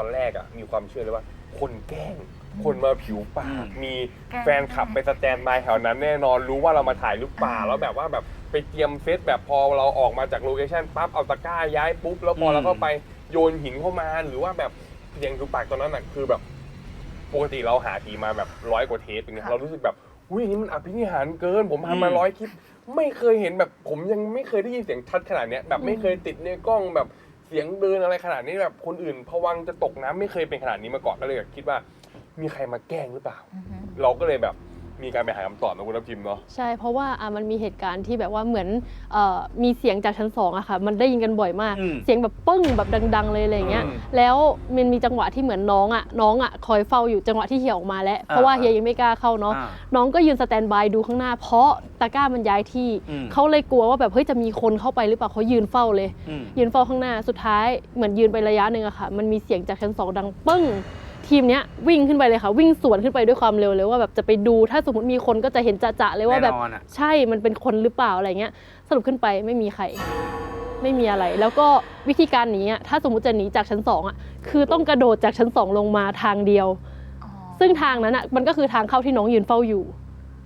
ตอนแรกอะมีความเชื่อเลยว่า คนแกล้ง คนมาผิวปาอืกมมีแกล้งแฟนคลับไปสแตนบายแถวนั้น แน่นอนรู้ว่าเรามาถ่ายหรือเปล่าอ่าแล้วแบบว่าแบบไปเตรียมเซตแบบพอเราออกมาจากโลเคชั่นปั๊บเอาตะกร้าย้ายปุ๊บแล้วพอเราก็ไปโยนหินเข้ามาหรือว่าแบบเสียงผิวปากตอนนั้นอะคือแบบปกติเราหาผีมาแบบร้อยกว่าเทปอย่างเงี้ยค่ะเรารู้สึกแบบอุ้ยอันนี้มันอภินิหารเกิน ผมทำมาร้อยคลิป ไม่เคยเห็นแบบผมยังไม่เคยได้ยินเสียงชัดขนาดเนี้ยแบบไม่เคยติดในกล้องแบบ เสียงเดินอะไรขนาดนี้แบบคนอื่นพวังค์จะตกน้ำไม่เคยเป็นขนาดนี้มาก่อนก็เลยแบบคิดว่า มีใครมาแกล้งหรือเปล่า อือฮึ เราก็เลยแบบ มีการไปหาคำตอบนะคุณทัพทิมเนาะ ใช่เพราะว่าอะมันมีเหตุการณ์ที่แบบว่าเหมือนเอ่อมีเสียงจากชั้นสองอะค่ะ มันได้ยินกันบ่อยมาก อืมเสียงแบบปึ้งแบบดัง ๆ เลยอะไรเงี้ย อืมแล้วมันมีจังหวะที่เหมือนน้องอะน้องอะคอยเฝ้าอยู่จังหวะที่เฮียออกมาแล้วเพราะว่าอ่า เฮียยังไม่กล้าเข้าเนาะ อ่า น้องก็ยืนสแตนบายดูข้างหน้า เพราะตะกร้ามันย้ายที่ อืม เขาเลยกลัวว่าแบบเฮ้ยจะมีคนเข้าไปหรือเปล่าเขายืนเฝ้าเลย อืม ยืนเฝ้าข้างหน้าสุดท้ายเหมือนยืนไประยะหนึ่งอะค่ะ มันมีเสียงจากชั้นสองดังปึ้ง ทีมเนี้ยวิ่งขึ้นไปเลยค่ะ วิ่งสวนขึ้นไปด้วยความเร็วเลยว่าแบบจะไปดูถ้าสมมติมีคนก็จะเห็นจะๆเลยว่าแบบแน่นอนอะ ใช่มันเป็นคนหรือเปล่าอะไรเงี้ยสรุปขึ้นไปไม่มีใคร ไม่มีอะไร แล้วก็วิธีการหนีอะถ้าสมมติจะหนีจากชั้นสองอะคือต้องกระโดดจากชั้นสองลงมาทางเดียว อ๋อซึ่งทางนั้นอะมันก็คือทางเข้าที่น้องยืนเฝ้าอยู่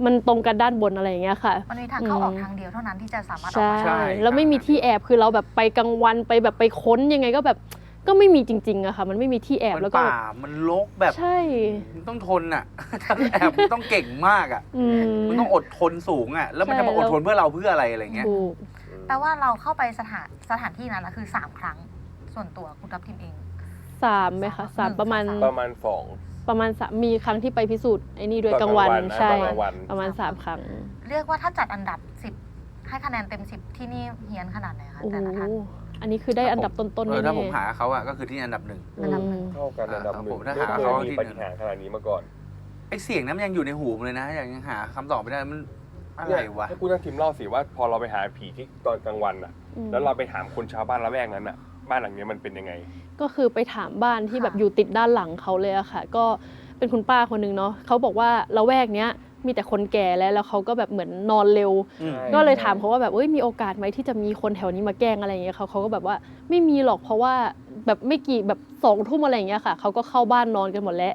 มันตรงกันด้านบนอะไรอย่างเงี้ยค่ะ มันมีทางเข้าอืมออกทางเดียวเท่านั้นที่จะสามารถออกใช่มา ใช่ได้แล้วไม่มีที่แอบคือเราแบบไปกลางวันไปแบบไปค้นยังไงก็แบบ ก็ไม่มีจริงๆอะค่ะ มันไม่มีที่แอบมันแล้วก็ป่ามันลกแบบใช่มึงต้องทนอะ ถ้าแอบมึงต้องเก่งมากอะ อืมมึงต้องอดทนสูงอะ แล้วมันใช่จะมาอดแล้วทนเพื่อเราเพื่ออะไรอะไรเงี้ย ถูกแปลว่าเราเข้าไปสถานสถานที่นั้นนะคือสามครั้ง ส่วนตัวคุณทัพทิมเอง สามไหมคะสามหนึ่งประมาณสองประมาณสองประมาณสามมีครั้งที่ไปพิสูจน์ไอ้นี่ด้วยตอนกลางวันกลางวันนะใช่ ตอนกลางวัน ประมาณสามครั้ง เรียกว่าถ้าจัดอันดับสิบให้คะแนนเต็มสิบที่นี่เฮียนขนาดไหนคะโอ้โหแต่ละท่าน อันนี้คือได้อันดับต้นๆเออแน่ๆถ้าผมหาเขาอะก็คือที่อันดับหนึ่งอันดับหนึ่ง เท่ากันอันดับหนึ่ผงมถ้าไม่หาเคยเขามีที่ปหนึ่ฏิงหารย์ขนาดนี้มาก่อนไอเสียงนั้นมันยังอยู่ในหูผมเลยนะยังหาคำตอบไม่ได้มันอะไรเนี่ยวะ ให้คุณทัพทิมเล่าสิว่าพอเราไปหาผีที่ตอนกลางวันอะอืมแล้วเราไปถามคนชาวบ้านละแวกนั้นอะบ้านหลังเนี้ยมันเป็นยังไง ก็คือไปถามบ้านที่ค่ะแบบอยู่ติดด้านหลังเขาเลยอะค่ะ ก็เป็นคุณป้าคนหนึงเนาะเขาบอกว่าละแวกเนี้ย มีแต่คนแก่แล้วแล้วเขาก็แบบเหมือนนอนเร็วอืมใช่ก็เลยถามเขาว่าแบบเอ้ยมีโอกาสไหมที่จะมีคนแถวนี้มาแกล้งอะไรอย่างเงี้ยเขาเขาก็แบบว่าไม่มีหรอกเพราะว่าแบบไม่กี่แบบสองทุ่มอะไรอย่างเงี้ยค่ะเขาก็เข้าบ้านนอนกันหมดแล้ว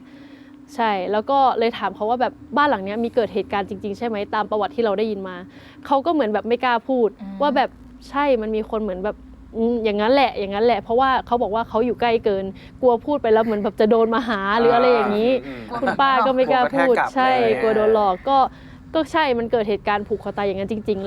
ใช่ แล้วก็เลยถามเขาว่าแบบบ้านหลังเนี้ยมีเกิดเหตุการณ์จริง ๆ ใช่ไหมตามประวัติที่เราได้ยินมา เขาก็เหมือนแบบไม่กล้าพูดอืมว่าแบบใช่มันมีคนเหมือนแบบ อืมอย่างนั้นแหละอย่างนั้นแหละ เพราะว่าเขาบอกว่าเขาอยู่ใกล้เกิน กลัวพูดไปแล้วเหมือนแบบจะโดนมาหาหรืออะไรอย่างนี้อืมคุณป้าก็ไม่กล้าพูดกลัวกระแทกกลับใช่เลยกลัวโดนหลอกก็ก็ใช่มันเกิดเหตุการณ์ผูกคอตายอย่างนั้นจริงๆ